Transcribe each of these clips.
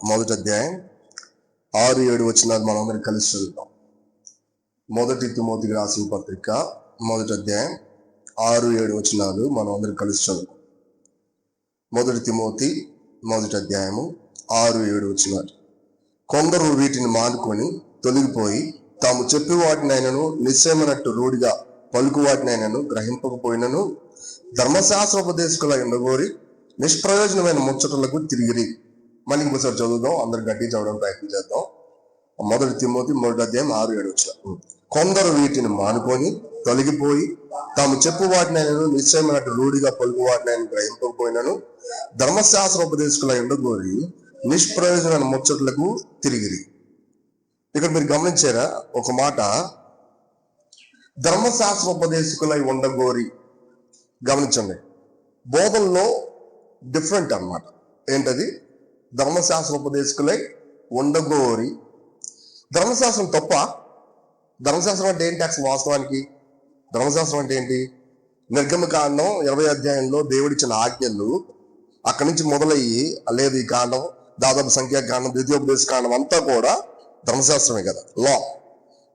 మొదటి అధ్యాయం ఆరు ఏడు వచ్చినాలు మనం కలిసి చదువుతాం. మొదటి తిమోతికి రాసిన పత్రిక మొదటి అధ్యాయం ఆరు ఏడు వచనాలు మనం అందరం కలిసి మొదటి తిమోతి మొదటి అధ్యాయము ఆరు ఏడు వచనాలు. కొందరు వీటిని మానుకొని తొలగిపోయి తాము చెప్పి వాటినైనను నిశ్చయమైనట్టు రూఢిగా పలుకు వాటినైనను గ్రహింపకపోయినను ధర్మశాస్త్రోపదేశకుల ఎండగోరి నిష్ప్రయోజనమైన ముచ్చటలకు తిరిగిరి. మళ్ళీ ఇంకోసారి చదువుదాం అందరు గట్టి చదవడం ప్రయత్నం చేద్దాం. మొదటి తిమ్మోతి మొదటి అధ్యాయం ఆరు ఏడు వచ్చిన కొందరు వీటిని మానుకొని తొలగిపోయి తాము చెప్పు వాటినైనను నిశ్చయమైనట్టు రూఢిగా పలుకు వాటినైనా గ్రహింపకపోయినను ధర్మశాస్త్ర ఉపదేశకుల ఎండగోరి నిష్ప్రయోజనమైన ముచ్చట్లకు తిరిగిరి. ఇక్కడ మీరు గమనించారా? ఒక మాట. ధర్మశాస్త్ర ఉపదేశకులై ఉండగోరి గమనించండి. బోధనలో డిఫరెంట్ అన్నమాట. ఏంటది? ధర్మశాస్త్ర ఉపదేశకులై ఉండగోరి ధర్మశాస్త్రం తప్ప ధర్మశాస్త్రం అంటే ఏంటి అసలు వాస్తవానికి? ధర్మశాస్త్రం అంటే ఏంటి? నిర్గమకాండం ఇరవై అధ్యాయంలో దేవుడిచ్చిన ఆజ్ఞలు అక్కడి నుంచి మొదలయ్యి లేదు ఈ కాండం దాదాపు సంఖ్యాకాండం ద్వితీయోపదేశ కాండం అంతా కూడా ధర్మశాస్త్రమే కదా లా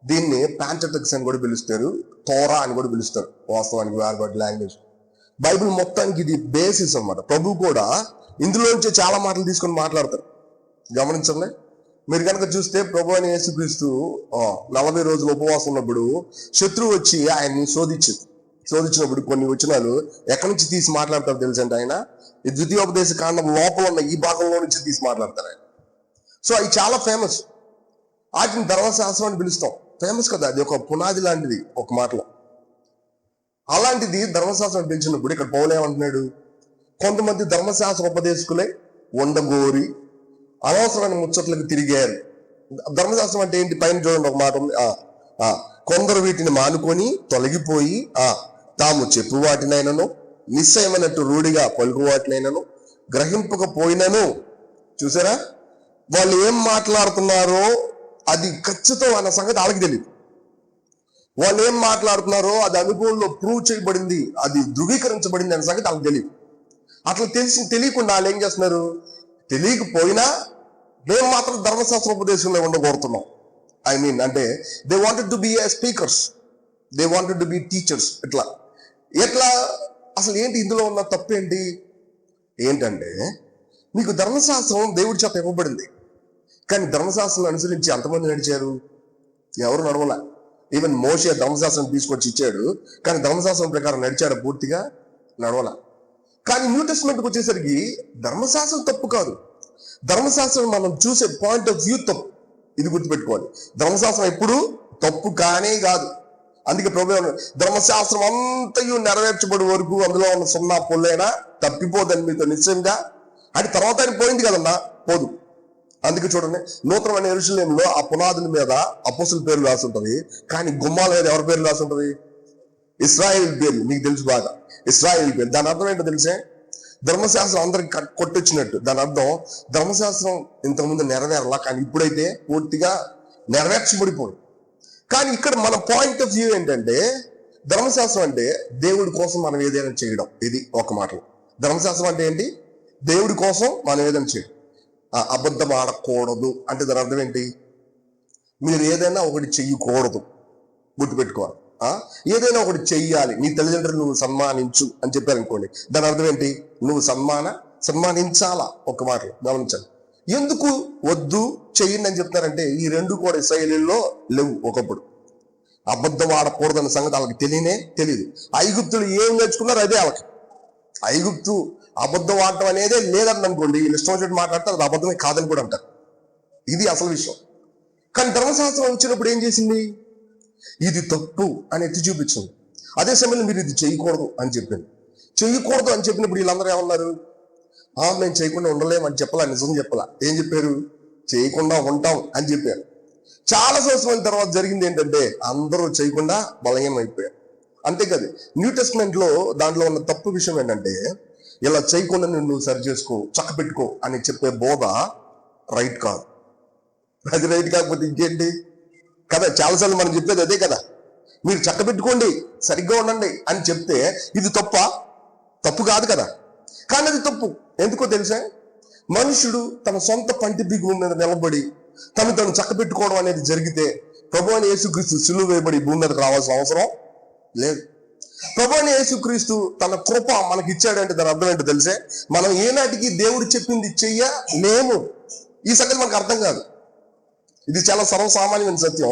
దీన్ని ప్యాంటటిక్స్ అని కూడా పిలుస్తారు తోరా అని కూడా పిలుస్తారు వాస్తవానికి వేరే లాంగ్వేజ్ బైబిల్ మొత్తానికి ఇది బేసిస్ అనమాట ప్రభు కూడా ఇందులోంచి చాలా మాటలు తీసుకొని మాట్లాడతారు. గమనించండి. మీరు కనుక చూస్తే ప్రభు అని యేసుక్రీస్తు నలభై రోజులు ఉపవాసం ఉన్నప్పుడు శత్రువు వచ్చి ఆయన్ని శోధించింది. శోధించినప్పుడు కొన్ని వచనాలు ఎక్కడి నుంచి తీసి మాట్లాడతారు తెలుసంటే ఆయన? ఈ ద్వితీయోపదేశ కాండం లోపల ఉన్న ఈ భాగంలో నుంచి తీసి మాట్లాడతారు ఆయన. సో అవి చాలా ఫేమస్ వాటిని ధర్మశాస్త్రం అని పిలుస్తాం. ఫేమస్ కదా అది ఒక పునాది లాంటిది ఒక మాటలో. అలాంటిది ధర్మశాస్త్రం పిలిచినప్పుడు ఇక్కడ పౌలు ఏమంటున్నాడు? కొంతమంది ధర్మశాస్త్ర ఉపదేశకులే ఉండగోరి అనవసరమైన ముచ్చట్లకు తిరిగారు ధర్మశాస్త్రం అంటే ఏంటి? పైన చూడండి ఒక మాట ఉంది. ఆ, కొందరు వీటిని మానుకొని తొలగిపోయి ఆ తాము చెప్పు వాటినైనను నిశ్చయమైనట్టు రూఢిగా పలుకు వాటినైనను గ్రహింపకపోయినను. చూసారా? వాళ్ళు ఏం మాట్లాడుతున్నారో అది ఖచ్చితం అన్న సంగతి వాళ్ళకి తెలియదు వాళ్ళు ఏం మాట్లాడుతున్నారో అది అనుభవంలో ప్రూవ్ చేయబడింది అది ధృవీకరించబడింది అనే సంగతి వాళ్ళకి తెలియదు అట్లా తెలిసి తెలియకుండా వాళ్ళు ఏం చేస్తున్నారు? తెలియకపోయినా మేము మాత్రం ధర్మశాస్త్ర ఉపదేశంలో ఉండగోరుతున్నాం ఐ మీన్ అంటే they wanted to be a speakers they wanted to be teachers ఇట్లా ఎట్లా? అసలు ఏంటి ఇందులో ఉన్న తప్పు ఏంటి ఏంటంటే మీకు ధర్మశాస్త్రం దేవుడి చేత ఇవ్వబడింది. కానీ ధర్మశాస్త్రం అనుసరించి ఎంతమంది నడిచారు? ఎవరు నడవలే. ఈవెన్ మోసే ధర్మశాస్త్రం తీసుకొచ్చి ఇచ్చాడు. కానీ ధర్మశాస్త్రం ప్రకారం నడిచాడు పూర్తిగా నడవల. కానీ న్యూ టెస్ట్మెంట్కి వచ్చేసరికి ధర్మశాస్త్రం తప్పు కాదు. ధర్మశాస్త్రం మనం చూసే పాయింట్ ఆఫ్ వ్యూ తప్పు. ఇది గుర్తుపెట్టుకోవాలి ధర్మశాస్త్రం ఎప్పుడు తప్పు కానే కాదు. అందుకే ప్రభు ధర్మశాస్త్రం అంతయు నెరవేర్చబడి వరకు అందులో ఉన్న సున్నా పొల్లైనా తప్పిపోదని మీతో నిశ్చయంగా. అది తర్వాత ఆయన పోయింది కదన్నా? పోదు. అందుకే చూడండి నూతనమైన ఎరుశల్యంలో ఆ పునాదుల మీద అపోసుల పేర్లు రాసి ఉంటుంది. కానీ గుమ్మాల మీద ఎవరి పేర్లు రాసి ఉంటుంది? ఇస్రాయేల్ పేర్లు మీకు తెలుసు బాగా. ఇస్రాయేల్ పేర్లు దాని అర్థం ఏంటో తెలిసే? ధర్మశాస్త్రం అందరికి కట్- కొట్టొచ్చినట్టు. దాని అర్థం ధర్మశాస్త్రం ఇంతకుముందు నెరవేరలా కానీ ఇప్పుడైతే పూర్తిగా నెరవేర్చబడిపోయి కానీ ఇక్కడ మన పాయింట్ ఆఫ్ వ్యూ ఏంటంటే ధర్మశాస్త్రం అంటే దేవుడి కోసం మనం ఏదైనా చేయడం. ఇది ఒక మాటలో. ధర్మశాస్త్రం అంటే ఏంటి? దేవుడి కోసం మనం ఏదైనా చేయడం. అబద్ధం ఆడకూడదు. అంటే దాని అర్థం ఏంటి? మీరు ఏదైనా ఒకటి చెయ్యకూడదు. గుర్తుపెట్టుకోవాలి. ఏదైనా ఒకటి చెయ్యాలి. నీ తల్లిదండ్రులు నువ్వు సన్మానించు అని చెప్పారు అనుకోండి దాని అర్థం ఏంటి? నువ్వు సన్మాన సన్మానించాలా? ఒక మాటలు గమనించాలి ఎందుకు వద్దు చెయ్యండి అని చెప్తారంటే ఈ రెండు కూడా శైలిలో లేవు ఒకప్పుడు. అబద్ధం ఆడకూడదన్న సంగతి వాళ్ళకి తెలియనే తెలియదు ఐగుప్తులు ఏం నేర్చుకున్నారు అదే వాళ్ళకి. ఐగుప్తు అబద్ధం ఆడటం అనేదే లేదని అనుకోండి వీళ్ళు ఇష్టం వచ్చినట్టు మాట్లాడతారు అది అబద్ధమే కాదని కూడా అంటారు. ఇది అసలు విషయం. కానీ ధర్మశాస్త్రం వచ్చినప్పుడు ఏం చేసింది? ఇది తప్పు అని ఎత్తి చూపించింది. అదే సమయంలో మీరు ఇది చేయకూడదు అని చెప్పింది. చేయకూడదు అని చెప్పినప్పుడు వీళ్ళందరూ ఏమన్నారు? ఆ మేము చేయకుండా ఉండలేము అని చెప్పాలా నిజం చెప్పాలా. ఏం చెప్పారు? చేయకుండా ఉంటాం అని చెప్పారు. చాలా సంవత్సరాల తర్వాత జరిగింది ఏంటంటే అందరూ చేయకుండా బలహీనం అయిపోయారు అంతేకాదు న్యూ టెస్ట్మెంట్లో దాంట్లో ఉన్న తప్పు విషయం ఏంటంటే ఇలా చేయకుండా నువ్వు సరి చేసుకో చక్క పెట్టుకో అని చెప్పే బోధ రైట్ కాదు. అది రైట్ కాకపోతే ఇంకేంటి? కదా చాలాసార్లు మనం చెప్పేది అదే కదా. మీరు చక్క పెట్టుకోండి సరిగ్గా ఉండండి అని చెప్తే ఇది తప్ప? తప్పు కాదు కదా. కానీ అది తప్పు. ఎందుకో తెలుసా? మనుషుడు తన సొంత పంటి బిగుల మీద నిలబడి తను తను చక్క పెట్టుకోవడం అనేది జరిగితే ప్రభు అని యేసుక్రీస్తు సులువు వేయబడి భూమి మీదకి రావాల్సిన అవసరం లేదు. ప్రభు అని యేసుక్రీస్తు తన కృప మనకి ఇచ్చాడంటే దాని అర్థం ఏంటో తెలిసే? మనం ఏనాటికి దేవుడు చెప్పింది చెయ్య లేము ఈ సంగతి మనకు అర్థం కాదు. ఇది చాలా సర్వసామాన్యమైన సత్యం.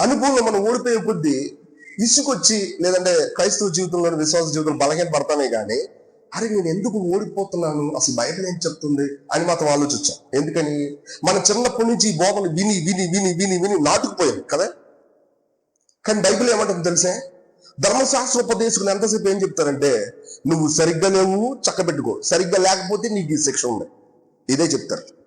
అనుభవంలో మనం ఓడిపోయే కొద్దీ ఇసుకొచ్చి లేదంటే క్రైస్తవ జీవితంలో విశ్వాస జీవితంలో బలహీన పడతానే కానీ అరే నేను ఎందుకు ఓడిపోతున్నాను? అసలు బైబిల్ ఏం చెప్తుంది? అని మాత్రం ఆలోచించాం. ఎందుకని? మన చిన్నప్పటి నుంచి ఈ బోధలు విని విని విని విని విని నాటుకుపోయాం కదా? కానీ బైబిల్ ఏమంటుంది తెలుసే? ధర్మశాస్త్ర ఉపదేశకులు ఎంతసేపు ఏం చెప్తారంటే నువ్వు సరిగ్గా లేవు చక్కబెట్టుకో. సరిగ్గా లేకపోతే నీకు ఈ శిక్ష ఉంది. ఇదే చెప్తారు.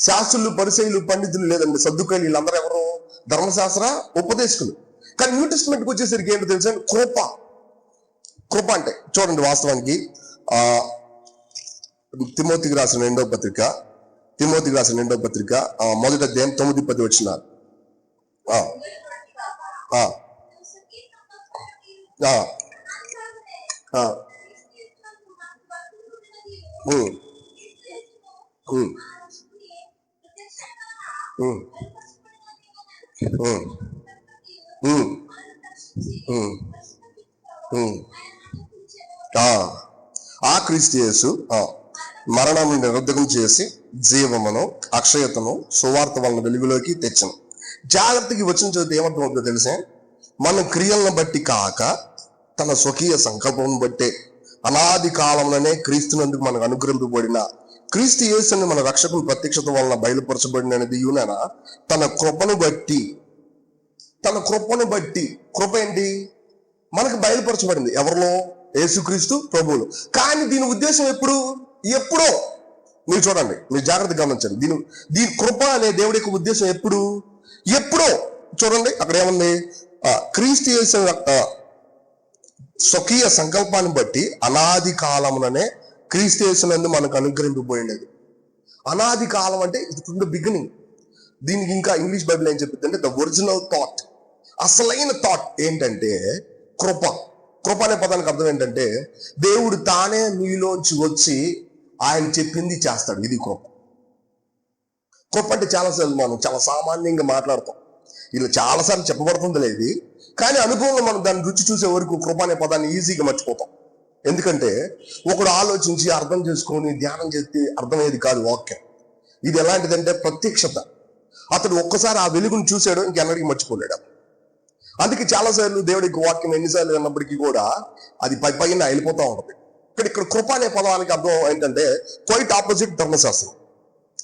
శాస్త్రులు పరిచయులు పండితులు లేదండి. సర్దుకాయలు వీళ్ళందరూ ఎవరు? ధర్మశాస్త్ర ఉపదేశకులు. కానీ న్యూ టెస్ట్మెంట్కి వచ్చేసరికి ఏంటో తెలుసా? కృప. కృప అంటే చూడండి వాస్తవానికి ఆ తిమోతికి రాసిన రెండో పత్రిక తిమోతికి రాసిన రెండో పత్రిక ఆ, మొదటి తొమ్మిది పది వచ్చిన Hmm. ఆ, క్రీస్తు యేసు మరణాన్ని నిరుద్ధకం చేసి జీవమును అక్షయతను సువార్త వలన వెలుగులోకి తెచ్చను. జాగ్రత్తకి వచ్చిన చోటు ఏమర్థమవుతుందో తెలిసే? మన క్రియలను బట్టి కాక తన స్వకీయ సంకల్పం బట్టే. అనాది కాలంలోనే క్రీస్తునందుకు మనకు అనుగ్రహింపబడిన క్రీస్తు యేసుని మన రక్షకుని ప్రత్యక్షత వలన బయలుపరచబడినది యూనన తన కృపను బట్టి. తన కృపను బట్టి. కృప ఏంటి? మనకు బయలుపరచబడింది. ఎవరిలో? యేసుక్రీస్తు ప్రభువులు. కానీ దీని ఉద్దేశం ఎప్పుడు? ఎప్పుడో? మీరు చూడండి. మీరు జాగ్రత్త గమనించండి. దీని దీని కృప అనే దేవుడి యొక్క ఉద్దేశం ఎప్పుడు? ఎప్పుడో? చూడండి. అక్కడ ఏముంది? క్రీస్తు యేసు స్వకీయ సంకల్పాన్ని బట్టి అనాది కాలముననే క్రీస్తు యేసునందు మనకు అనుగ్రహింపబడినది. అనాది కాలం అంటే ఇది ఫ్రమ్ ద బిగినింగ్ దీనికి ఇంకా ఇంగ్లీష్ బైబిల్ ఏం చెప్పింది అంటే ద ఒరిజినల్ థాట్ అసలైన థాట్ ఏంటంటే కృప. కృప అనే పదానికి అర్థం ఏంటంటే దేవుడు తానే మీలోంచి వచ్చి ఆయన చెప్పింది చేస్తాడు. ఇది కృప. కృప అంటే చాలాసార్లు మనం చాలా సామాన్యంగా మాట్లాడతాం. ఇలా చాలాసార్లు చెప్పబడుతుంది లేదు కానీ అనుభవంలో మనం దాన్ని రుచి చూసే వరకు కృప అనే పదాన్ని ఈజీగా మర్చిపోతాం. ఎందుకంటే ఒకడు ఆలోచించి అర్థం చేసుకొని ధ్యానం చేస్తే అర్థమయ్యేది కాదు వాక్యం. ఇది ఎలాంటిదంటే ప్రత్యక్షత. అతడు ఒక్కసారి ఆ వెలుగును చూసాడు ఇంకెన్నడికి మర్చిపోలేడు అందుకే చాలాసార్లు దేవుడికి వాక్యం ఎన్నిసార్లు అన్నప్పటికీ కూడా అది పై పైన వెళ్ళిపోతూ ఉంటుంది. ఇక్కడ ఇక్కడ కృప అనే పదానికి అర్థం ఏంటంటే క్వైట్ ఆపోజిట్ ధర్మశాస్త్రం.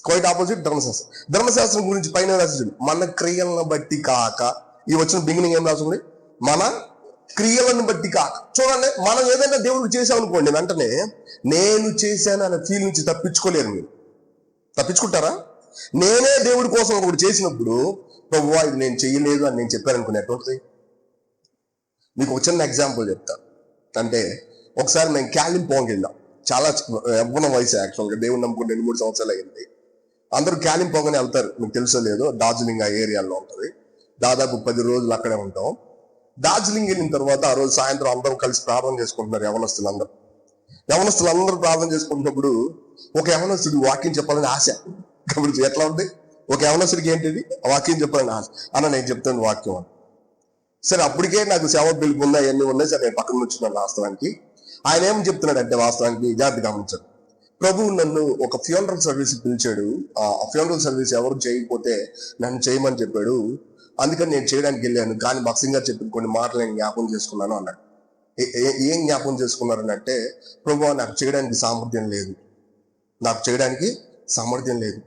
క్వైట్ ఆపోజిట్ ధర్మశాస్త్రం. ధర్మశాస్త్రం గురించి పైన రాసింది మన క్రియలను బట్టి కాక ఈ వచ్చిన బిగినింగ్ ఏం రాసింది? మన క్రియలను బట్టి కాక చూడండి మనం ఏదైనా దేవుడికి చేసామనుకోండి వెంటనే నేను చేశాను అనే ఫీల్ నుంచి తప్పించుకోలేరు మీరు. తప్పించుకుంటారా? నేనే దేవుడి కోసం ఒకటి చేసినప్పుడు ప్రభు ఇది నేను చెయ్యలేదు అని నేను చెప్పాను ఎటువంటిది మీకు ఒక చిన్న ఎగ్జాంపుల్ చెప్తా. అంటే ఒకసారి మేము క్యాలింపాంగ్ వెళ్ళాం. చాలా ఎవ్వన వయసు యాక్చువల్గా దేవుడు నమ్ముకుని రెండు మూడు సంవత్సరాలు అయింది అందరూ క్యాలింపాంగ్ అని వెళ్తారు. మీకు తెలుసో లేదో డార్జిలింగ్ ఆ ఏరియాలో ఉంటుంది. దాదాపు పది రోజులు అక్కడే ఉంటాం. డార్జిలింగ్ వెళ్ళిన తర్వాత ఆ రోజు సాయంత్రం అందరూ కలిసి ప్రార్థన చేసుకుంటున్నారు యవనస్తులందరూ. యవనస్తులందరూ యవనస్తులు ప్రార్థన చేసుకుంటున్నప్పుడు ఒక యవనస్తుడు వాక్యం చెప్పాలని ఆశ. గమనించు ఎట్లా ఉంది? ఒక యవనస్తుడికి ఏంటిది? ఆ వాక్యం చెప్పాలని ఆశ. అన్న నేను చెప్తాను వాక్యం అని. సరే అప్పటికే నాకు సేవ పిలుపు ఉందా ఇవన్నీ ఉన్నాయి. సరే నేను పక్కన వచ్చున్నాను వాస్తవానికి. ఆయన ఏం చెప్తున్నాడు అంటే వాస్తవానికి జాగ్రత్త గమనించాడు. ప్రభువు నన్ను ఒక ఫ్యూనరల్ సర్వీస్ పిలిచాడు. ఆ ఫ్యూనరల్ సర్వీస్ ఎవరు చేయకపోతే నన్ను చేయమని చెప్పాడు. అందుకని నేను చేయడానికి వెళ్ళాను. కానీ భక్సింగ్ గారు చెప్పిన కొన్ని మాటలు నేను జ్ఞాపకం చేసుకున్నాను అన్నాడు. ఏ- ఏం జ్ఞాపకం అని అంటే ప్రభు నాకు చేయడానికి సామర్థ్యం లేదు. నాకు చేయడానికి సామర్థ్యం లేదు.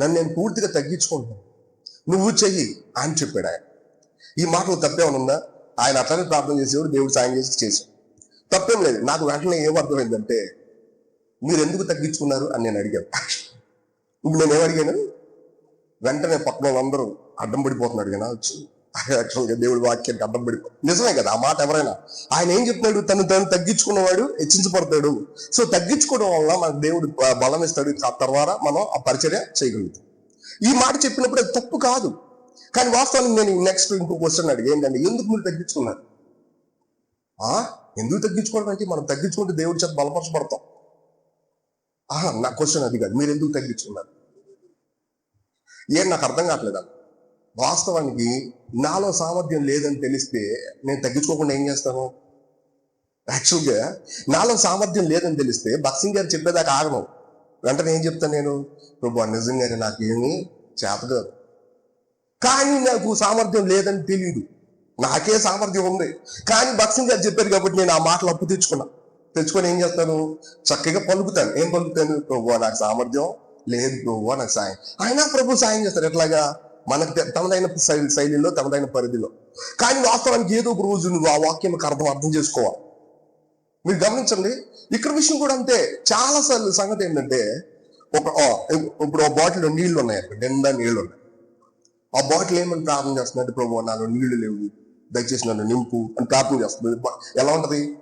నన్ను నేను పూర్తిగా తగ్గించుకుంటున్నాను. నువ్వు చెయ్యి అని చెప్పాడు ఆయన. ఈ మాటలు తప్పేమనుందా ఆయన అట్లనే ప్రార్థన చేసేవాడు దేవుడు సాయం చేసి చేశాడు. తప్పేం లేదు. నాకు వెంటనే ఏం అర్థమైందంటే మీరు ఎందుకు తగ్గించుకున్నారు? అని నేను అడిగాను. ఇప్పుడు నేను ఏమడిగాను వెంటనే పక్కన వాళ్ళందరూ అడ్డం పడిపోతున్నాడు కదా యాక్చువల్గా దేవుడి వాక్యానికి అడ్డం పడిపో నిజమే కదా ఆ మాట ఎవరైనా. ఆయన ఏం చెప్తున్నాడు తను తను తగ్గించుకున్నవాడు హెచ్చించబడతాడు. సో తగ్గించుకోవడం వల్ల మనకు దేవుడు బలం ఇస్తాడు. ఆ తర్వాత మనం ఆ పరిచర్య చేయగలుగుతాం. ఈ మాట చెప్పినప్పుడు అది తప్పు కాదు. కానీ వాస్తవానికి నేను నెక్స్ట్ ఇంకో క్వశ్చన్ అడిగి ఏంటంటే ఎందుకు మీరు తగ్గించుకున్నారు? ఆ? ఎందుకు తగ్గించుకోవడం అంటే మనం తగ్గించుకుంటే దేవుడి చేత బలపరచబడతాం. ఆహా నా క్వశ్చన్ అది కాదు. మీరు ఎందుకు తగ్గించుకున్నారు? ఏం నాకు అర్థం కావట్లేదు? వాస్తవానికి నాలో సామర్థ్యం లేదని తెలిస్తే నేను తగ్గించుకోకుండా ఏం చేస్తాను? యాక్చువల్గా నాలో సామర్థ్యం లేదని తెలిస్తే బక్సింగ్ గారు చెప్పేదాకా ఆగను వెంటనే ఏం చెప్తాను నేను? ప్రభు నిజంగానే నాకు ఏమీ కానీ నాకు సామర్థ్యం లేదని తెలియదు నాకే సామర్థ్యం ఉంది. కానీ బక్సింగ్ గారు చెప్పారు కాబట్టి నేను ఆ మాటలు అప్పు తెచ్చుకున్నా. తెచ్చుకొని ఏం చేస్తాను? చక్కగా పలుకుతాను. ఏం పలుకుతాను? ప్రభు నాకు సామర్థ్యం లేదు ప్రభు నాకు సాయం. అయినా ప్రభు సాయం చేస్తారు. ఎట్లాగా? మనకు తమదైన శైలి శైలిలో తమదైన పరిధిలో. కానీ వాస్తవానికి ఏదో ఒక రోజు నువ్వు ఆ వాక్యం అర్థం అర్థం చేసుకోవాలి. మీరు గమనించండి. ఇక్కడ విషయం కూడా అంతే. చాలా సార్లు సంగతి ఏంటంటే ఒక ఆ, ఇప్పుడు ఒక బాటిల్లో నీళ్ళు ఉన్నాయి అక్కడ నిండా నీళ్ళు ఉన్నాయి. ఆ బాటిల్ ఏమని ప్రార్థన చేస్తున్నట్టు ప్రభు? నాలో నీళ్ళు లేవు. దయచేసి నన్ను నింపు అని ప్రార్థన చేస్తుంది ఎలా ఉంటది?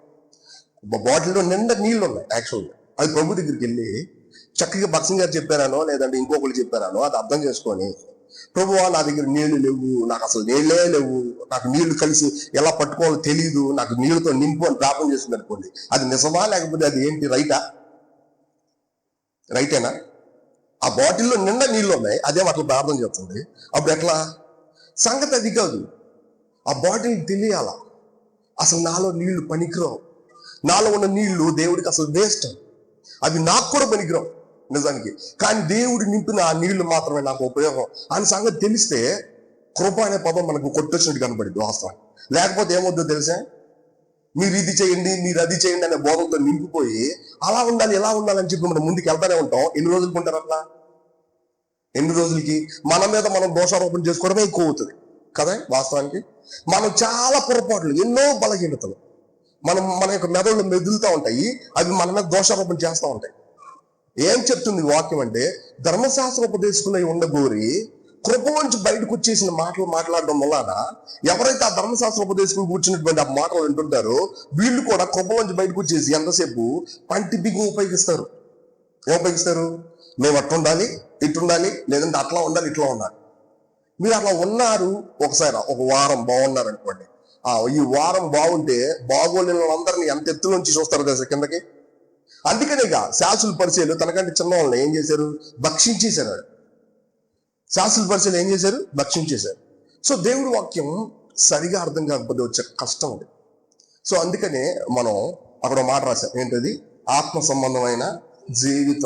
బాటిల్లో నిండా నీళ్ళు ఉన్నాయి యాక్చువల్గా అది ప్రభు దగ్గరికి వెళ్ళి చక్కగా భక్సింగ్ గారు చెప్పారానో లేదంటే ఇంకొకరు చెప్పారానో అది అర్థం చేసుకొని ప్రభువా నా దగ్గర నీళ్ళు లేవు నాకు అసలు నీళ్ళే లేవు నాకు నీళ్ళు కలిసి ఎలా పట్టుకోవాలో తెలియదు నాకు నీళ్ళతో నింపు అని ప్రాపం చేసింది అనుకోండి. అది నిజమా లేకపోతే అది ఏంటి రైటా? రైటేనా? ఆ బాటిల్లో నిండా నీళ్ళు ఉన్నాయి అదే అట్లా ప్రార్థన చేస్తుంది అప్పుడు ఎట్లా? సంగతి అది కాదు. ఆ బాటిల్ తెలియాల? అసలు నాలో నీళ్ళు పనికిరావు. నాలో ఉన్న నీళ్ళు దేవుడికి అసలు వేస్ట్. అవి నాకు కూడా పనికిరావు. నిజానికి. కానీ దేవుడు నింపిన ఆ నీళ్ళు మాత్రమే నాకు ఉపయోగం. అని సంగతి తెలిస్తే కృప అనే పదం మనకు కొట్టొచ్చినట్టు కనబడింది వాస్తవం లేకపోతే ఏమొద్దో తెలుసా? మీరు ఇది చేయండి మీరు అది చేయండి అనే బోధంతో నింపిపోయి అలా ఉండాలి ఎలా ఉండాలని చెప్పి మనం ముందుకు వెళ్తానే ఉంటాం. ఎన్ని రోజులు ఉంటారు అట్లా? ఎన్ని రోజులకి? మన మీద మనం దోషారోపణ చేసుకోవడమే ఎక్కువ అవుతుంది. కదా వాస్తవానికి? మనం చాలా పొరపాట్లు ఎన్నో బలహీనతలు. మనం మన యొక్క మెదళ్ళు మెదులుతూ ఉంటాయి అవి మన మీద దోషారోపణ చేస్తూ ఉంటాయి. ఏం చెప్తుంది వాక్యం అంటే ధర్మశాస్త్ర ఉపదేశకులై ఉండగోరి కృపలోంచి బయటకు వచ్చేసిన మాటలు మాట్లాడడం వలన ఎవరైతే ఆ ధర్మశాస్త్ర ఉపదేశకుని కూర్చున్నటువంటి ఆ మాటలు వింటుంటారో వీళ్ళు కూడా కృపలోంచి బయటకు వచ్చేసి ఎంతసేపు పంటి బిగు ఉపయోగిస్తారు. ఏం ఉపయోగిస్తారు? మేము అట్లా ఉండాలి ఇటు ఉండాలి లేదంటే అట్లా ఉండాలి ఇట్లా ఉండాలి. మీరు అట్లా ఉన్నారు ఒకసారి ఒక వారం బాగున్నారు అనుకోండి ఆ ఈ వారం బాగుంటే బాగోలేని వాళ్ళందరినీ ఎంత ఎత్తులోంచి చూస్తారు కదా కిందకి? అందుకనేగా శాసుల పరిచయలు తనకంటే చిన్న వాళ్ళని ఏం చేశారు? భక్షించేశారు శాసుల పరిచయలు ఏం చేశారు? భక్షించేశారు. సో దేవుడి వాక్యం సరిగా అర్థం కాకపోతే వచ్చే కష్టం అది. సో అందుకనే మనం అక్కడ మాట రాశాం. ఏంటది? ఆత్మ సంబంధమైన జీవితం